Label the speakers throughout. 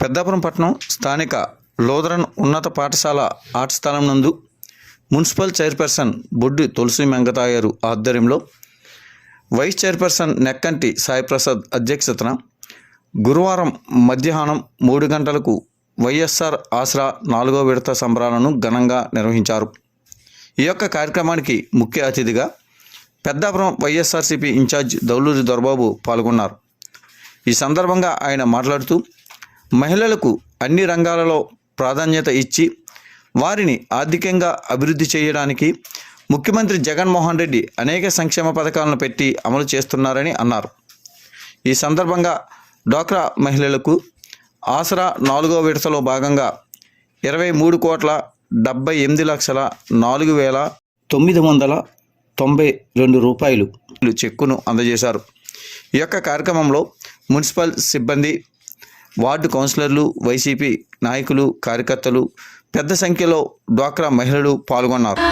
Speaker 1: పెద్దాపురం పట్టణం స్థానిక లోదరన్ ఉన్నత పాఠశాల ఆర్ట్ స్థలం నందు మున్సిపల్ చైర్పర్సన్ బొడ్డు తులసి మెంగతాయారు ఆధ్వర్యంలో వైస్ చైర్పర్సన్ నెక్కంటి సాయిప్రసాద్ అధ్యక్షతన గురువారం మధ్యాహ్నం మూడు గంటలకు వైఎస్ఆర్ ఆసరా నాలుగో విడత సంబరాలను ఘనంగా నిర్వహించారు. ఈ యొక్క కార్యక్రమానికి ముఖ్య అతిథిగా పెద్దాపురం వైఎస్ఆర్సీపీ ఇన్ఛార్జ్ దౌలూరి దొరబాబు పాల్గొన్నారు. ఈ సందర్భంగా ఆయన మాట్లాడుతూ మహిళలకు అన్ని రంగాలలో ప్రాధాన్యత ఇచ్చి వారిని ఆర్థికంగా అభివృద్ధి చేయడానికి ముఖ్యమంత్రి జగన్మోహన్ రెడ్డి అనేక సంక్షేమ పథకాలను పెట్టి అమలు చేస్తున్నారని అన్నారు. ఈ సందర్భంగా డ్వాక్రా మహిళలకు ఆసరా నాలుగో విడతలో భాగంగా ఇరవై మూడు కోట్ల డెబ్బై ఎనిమిది లక్షల నాలుగు వేల తొమ్మిది వందల తొంభై రెండు రూపాయలు చెక్కును అందజేశారు. ఈ యొక్క కార్యక్రమంలో మున్సిపల్ సిబ్బంది వార్డు కౌన్సిలర్లు వైసీపీ నాయకులు కార్యకర్తలు పెద్ద సంఖ్యలో డ్వాక్రా మహిళలు పాల్గొన్నారు.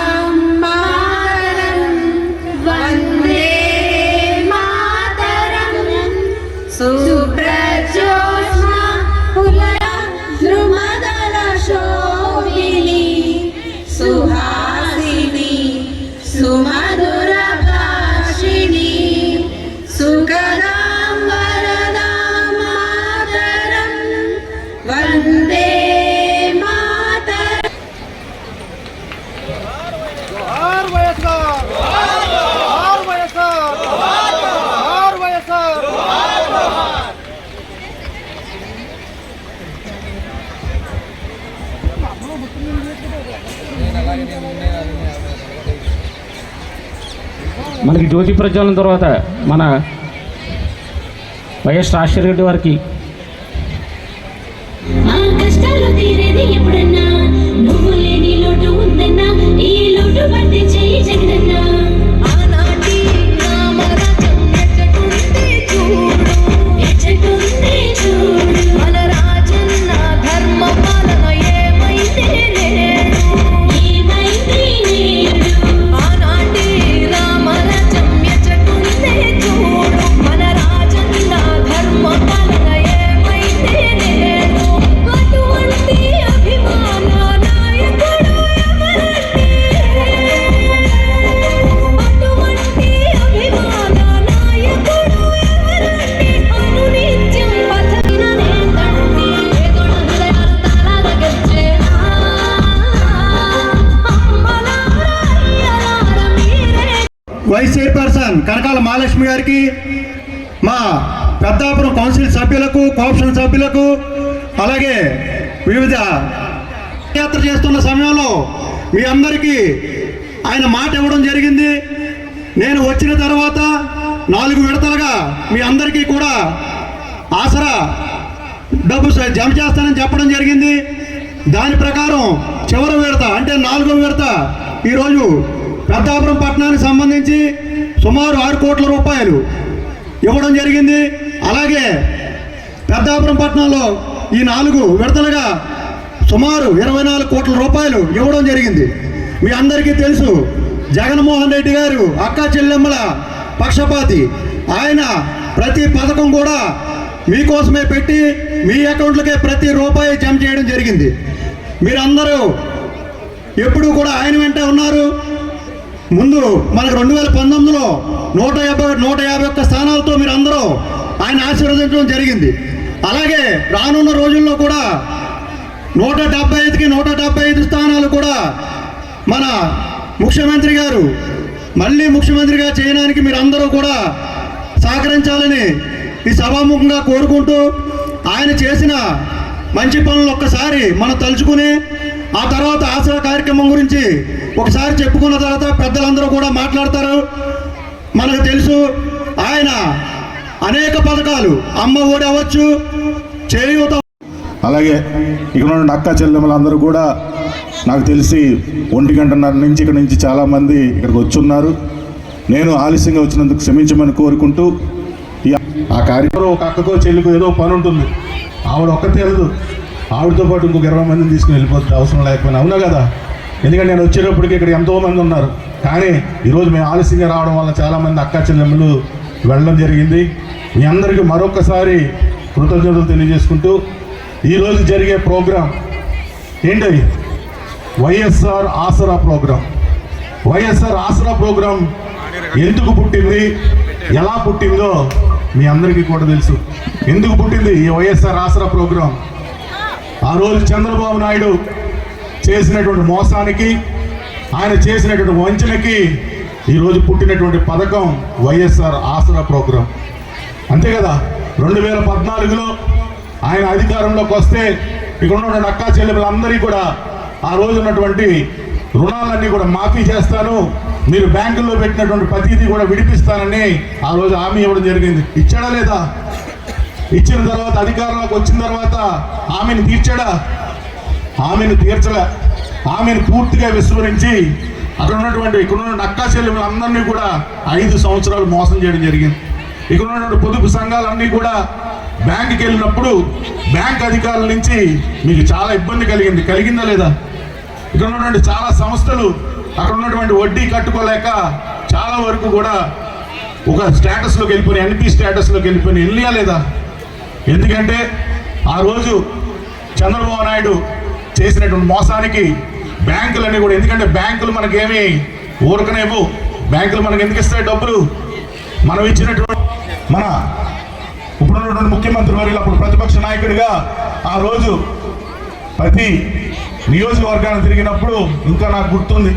Speaker 2: మనకి జ్యోతి ప్రజ్వలన తర్వాత మన వైఎస్ రాజశేఖర రెడ్డి వారికి
Speaker 3: కనకాల మహాలక్ష్మి గారికి మా పెద్దాపురం కౌన్సిల్ సభ్యులకు కోఆప్షన్ సభ్యులకు అలాగే వివిధ యాత్ర చేస్తున్న సమయంలో మీ అందరికీ ఆయన మాట ఇవ్వడం జరిగింది. నేను వచ్చిన తర్వాత నాలుగు విడతలుగా మీ అందరికీ కూడా ఆసరా డబ్బు జమ చేస్తానని చెప్పడం జరిగింది. దాని ప్రకారం చివరి విడత అంటే నాలుగో విడత ఈరోజు పెద్దాపురం పట్టణానికి సంబంధించి సుమారు ఆరు కోట్ల రూపాయలు ఇవ్వడం జరిగింది. అలాగే పెద్దాపురం పట్టణంలో ఈ నాలుగు విడతలుగా సుమారు ఇరవై నాలుగు కోట్ల రూపాయలు ఇవ్వడం జరిగింది. మీ అందరికీ తెలుసు జగన్మోహన్ రెడ్డి గారు అక్క చెల్లెమ్మల పక్షపాతి. ఆయన ప్రతి పథకం కూడా మీకోసమే పెట్టి మీ అకౌంట్లకే ప్రతి రూపాయి జమ చేయడం జరిగింది. మీరందరూ ఎప్పుడూ కూడా ఆయన వెంట ఉన్నారు. ముందు మనకు రెండు వేల పంతొమ్మిదిలో నూట యాభై నూట యాభై ఒక్క స్థానాలతో మీరు అందరూ ఆయన ఆశీర్వదించడం జరిగింది. అలాగే రానున్న రోజుల్లో కూడా నూట డెబ్బై ఐదుకి నూట డెబ్బై ఐదు స్థానాలు కూడా మన ముఖ్యమంత్రి గారు మళ్ళీ ముఖ్యమంత్రిగా చేయడానికి మీరు అందరూ కూడా సహకరించాలని ఈ సభాముఖంగా కోరుకుంటూ ఆయన చేసిన మంచి పనులు ఒక్కసారి మనం తలుచుకుని ఆ తర్వాత ఆసరా కార్యక్రమం గురించి ఒకసారి చెప్పుకున్న తర్వాత పెద్దలందరూ కూడా మాట్లాడతారు. మనకు తెలుసు ఆయన అనేక పథకాలు అమ్మ ఒడి అవ్వచ్చు చేయూత
Speaker 4: అలాగే ఇక్కడ ఉన్న అక్క చెల్లెమ్మలందరూ కూడా నాకు తెలిసి ఒంటి గంటన్నర నుంచి ఇక్కడ నుంచి చాలామంది ఇక్కడికి వచ్చున్నారు. నేను ఆలస్యంగా వచ్చినందుకు క్షమించమని కోరుకుంటూ ఆ కార్యక్రమం ఒక అక్కకో చెల్లికో ఏదో పని ఉంటుంది. ఆవిడ ఒక్కతే వెళ్ళదు ఆవిడతో పాటు ఇంకొక ఇరవై మందిని తీసుకుని వెళ్ళిపోతుంది అవసరం లేకపోయినా అవునా కదా? ఎందుకంటే నేను వచ్చేటప్పటికి ఇక్కడ ఎంతో మంది ఉన్నారు. కానీ ఈరోజు మేము ఆలస్యంగా రావడం వల్ల చాలామంది అక్కా చెల్లెమ్మలు వెళ్ళడం జరిగింది. మీ అందరికీ మరొకసారి కృతజ్ఞతలు తెలియజేసుకుంటూ ఈరోజు జరిగే ప్రోగ్రాం ఏంటి? YSR Asara program. YSR Asara program ఎందుకు పుట్టింది? ఎలా పుట్టిందో మీ అందరికీ కూడా తెలుసు. ఎందుకు పుట్టింది ఈ వైఎస్ఆర్ ఆసరా ప్రోగ్రాం? ఆ రోజు చంద్రబాబు నాయుడు చేసినటువంటి మోసానికి ఆయన చేసినటువంటి వంచనకి ఈరోజు పుట్టినటువంటి పథకం వైఎస్ఆర్ ఆసరా ప్రోగ్రాం. అంతే కదా? రెండు వేల పద్నాలుగులో ఆయన అధికారంలోకి వస్తే ఇక్కడ ఉన్నటువంటి అక్కా చెల్లెములందరికీ కూడా ఆ రోజు ఉన్నటువంటి రుణాలన్నీ కూడా మాఫీ చేస్తాను. మీరు బ్యాంకుల్లో పెట్టినటువంటి ప్రతిదీ కూడా విడిపిస్తానని ఆ రోజు హామీ ఇవ్వడం జరిగింది. ఇచ్చాడా లేదా? ఇచ్చిన తర్వాత అధికారంలోకి వచ్చిన తర్వాత హామీని తీర్చాడా? ఆమెను తీర్చలే ఆమెను పూర్తిగా విస్మరించి అక్కడ ఉన్నటువంటి ఇక్కడ ఉన్న నక్కా చెల్లెములందరినీ కూడా ఐదు సంవత్సరాలు మోసం చేయడం జరిగింది. ఇక్కడ ఉన్నటువంటి పొదుపు సంఘాలన్నీ కూడా బ్యాంకుకి వెళ్ళినప్పుడు బ్యాంక్ అధికారుల నుంచి మీకు చాలా ఇబ్బంది కలిగింది. కలిగిందా లేదా? ఇక్కడ ఉన్నటువంటి చాలా సంస్థలు అక్కడ ఉన్నటువంటి వడ్డీ కట్టుకోలేక చాలా వరకు కూడా ఒక స్టేటస్లోకి వెళ్ళిపోయి ఎన్పి స్టేటస్లోకి వెళ్ళిపోయి వెళ్ళియా లేదా? ఎందుకంటే ఆ రోజు చంద్రబాబు నాయుడు చేసినటువంటి మోసానికి బ్యాంకులన్నీ కూడా ఎందుకంటే బ్యాంకులు మనకేమి ఊరకనేవు బ్యాంకులు మనకి ఎందుకు ఇస్తాయి డబ్బులు? మనం ఇచ్చినటువంటి మన ఇప్పుడున్నటువంటి ముఖ్యమంత్రి వర్యులు అప్పుడు ప్రతిపక్ష నాయకుడిగా ఆ రోజు ప్రతి నియోజకవర్గాన్ని తిరిగినప్పుడు ఇంకా నాకు గుర్తుంది.